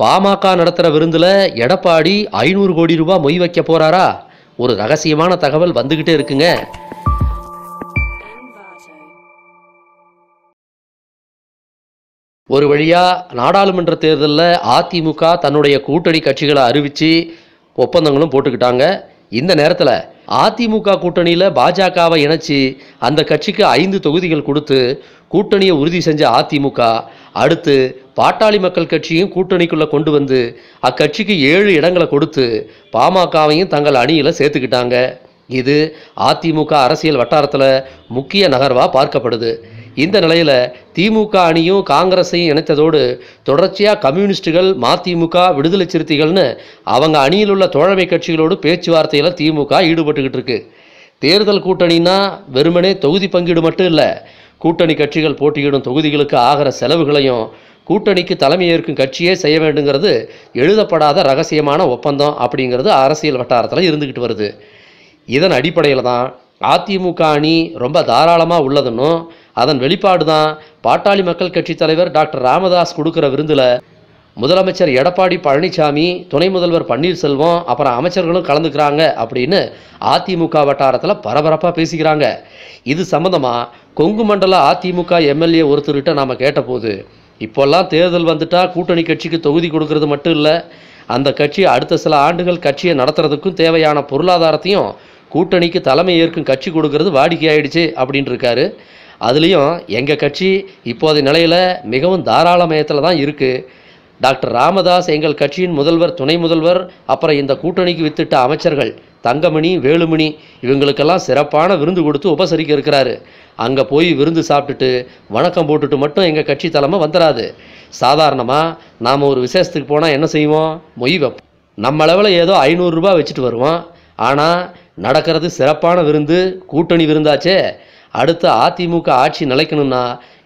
பாமக நடத்துகிற விருந்தில் எடப்பாடி ஐநூறு கோடி ரூபாய் மொய் வைக்க போறாரா? ஒரு ரகசியமான தகவல் வந்துக்கிட்டே இருக்குங்க. ஒரு வழியாக நாடாளுமன்ற தேர்தலில் அதிமுக தன்னுடைய கூட்டணி கட்சிகளை அறிவித்து ஒப்பந்தங்களும் போட்டுக்கிட்டாங்க. இந்த நேரத்தில் அதிமுக கூட்டணியில் பாஜகவை இணைச்சி அந்த கட்சிக்கு ஐந்து தொகுதிகள் கொடுத்து கூட்டணியை உறுதி செஞ்ச அதிமுக அடுத்து பாட்டாளி மக்கள் கட்சியும் கூட்டணிக்குள்ளே கொண்டு வந்து அக்கட்சிக்கு ஏழு இடங்களை கொடுத்து பாமகவையும் தங்கள் அணியில் சேர்த்துக்கிட்டாங்க. இது அதிமுக அரசியல் வட்டாரத்தில் முக்கிய நகர்வாக பார்க்கப்படுது. இந்த நிலையில் திமுக அணியும் காங்கிரஸையும் இணைத்ததோடு தொடர்ச்சியாக கம்யூனிஸ்டுகள் மதிமுக விடுதலை சிறுத்தைகள்னு அவங்க அணியில் உள்ள தோழமை கட்சிகளோடு பேச்சுவார்த்தையில் திமுக ஈடுபட்டுக்கிட்டு இருக்கு. தேர்தல் கூட்டணின்னா வெறுமனே தொகுதி பங்கீடு மட்டும் இல்லை கூட்டணி கட்சிகள் போட்டியிடும் தொகுதிகளுக்கு ஆகிற செலவுகளையும் கூட்டணிக்கு தலைமையேற்கும் கட்சியே செய்ய வேண்டுங்கிறது எழுதப்படாத ரகசியமான ஒப்பந்தம் அப்படிங்கிறது அரசியல் வட்டாரத்தில் இருந்துக்கிட்டு வருது. இதன் அடிப்படையில் தான் அதிமுக அணி ரொம்ப தாராளமாக உள்ளதுன்னும் அதன் வெளிப்பாடு தான் பாட்டாளி மக்கள் கட்சி தலைவர் டாக்டர் ராமதாஸ் கொடுக்குற விருந்தில் முதலமைச்சர் எடப்பாடி பழனிசாமி துணை முதல்வர் பன்னீர்செல்வம் அப்புறம் அமைச்சர்களும் கலந்துக்கிறாங்க அப்படின்னு அதிமுக வட்டாரத்தில் பரபரப்பாக பேசிக்கிறாங்க. இது சம்மந்தமாக கொங்கு மண்டல அதிமுக எம்எல்ஏ ஒருத்தர்கிட்ட நாம் கேட்டபோது இப்போல்லாம் தேர்தல் வந்துட்டால் கூட்டணி கட்சிக்கு தொகுதி கொடுக்கறது மட்டும் இல்லை அந்த கட்சி அடுத்த சில ஆண்டுகள் கட்சியை நடத்துறதுக்கும் தேவையான பொருளாதாரத்தையும் கூட்டணிக்கு தலைமை ஏற்கும் கட்சி கொடுக்கறது வாடிக்கையாயிடுச்சு அப்படின்னு இருக்காரு. அதுலேயும் எங்கள் கட்சி இப்போதைய நிலையில் மிகவும் தாராளமயத்தில் தான் இருக்குது டாக்டர் ராமதாஸ் எங்கள் கட்சியின் முதல்வர் துணை முதல்வர் அப்புறம் இந்த கூட்டணிக்கு வித்திட்ட அமைச்சர்கள் தங்கமணி வேலுமணி இவங்களுக்கெல்லாம் சிறப்பான விருந்து கொடுத்து உபசரிக்க இருக்கிறாரு. அங்கே போய் விருந்து சாப்பிட்டுட்டு வணக்கம் போட்டுட்டு மட்டும் எங்கள் கட்சி தலைமை வந்துடாது சாதாரணமாக நாம் ஒரு விசேஷத்துக்கு போனால் என்ன செய்வோம்? மொய் வைப்போம். நம்ம அளவில் ஏதோ ஐநூறுரூபா வச்சுட்டு வருவோம். ஆனால் நடக்கிறது சிறப்பான விருந்து கூட்டணி விருந்தாச்சே. அடுத்த அதிமுக ஆட்சி நிலைக்கணும்னா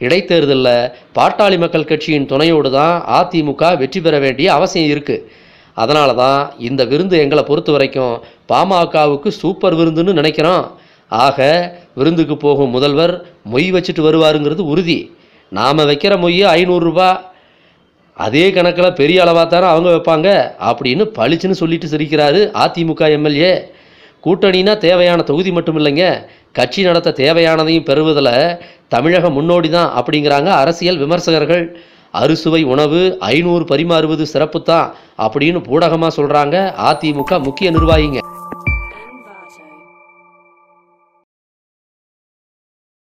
இடைத்தேர்தலில் பாட்டாளி மக்கள் கட்சியின் துணையோடு தான் அதிமுக வெற்றி பெற வேண்டிய அவசியம் இருக்குது அதனால தான் இந்த விருந்து எங்களை பொறுத்த வரைக்கும் பாமகவுக்கு சூப்பர் விருந்துன்னு நினைக்கிறோம். ஆக விருந்துக்கு போகும் முதல்வர் மொய் வச்சுட்டு வருவாருங்கிறது உறுதி. நாம் வைக்கிற மொய் ஐநூறுரூபா அதே கணக்கில் பெரிய அளவாக தானே அவங்க வைப்பாங்க அப்படின்னு பளிச்சுன்னு சொல்லிட்டு சிரிக்கிறாரு அதிமுக எம்எல்ஏ. கூட்டணினா தேவையான தொகுதி மட்டும் இல்லைங்க. கட்சி நடத்த தேவையானதையும் பெறுவதில் தமிழகம் முன்னோடி தான் அப்படிங்கிறாங்க அரசியல் விமர்சகர்கள். அறுசுவை உணவு ஐநூறு பரிமாறுவது சிறப்பு தான் அப்படின்னு பூடகமாக சொல்கிறாங்க அதிமுக முக்கிய நிர்வாகிங்க.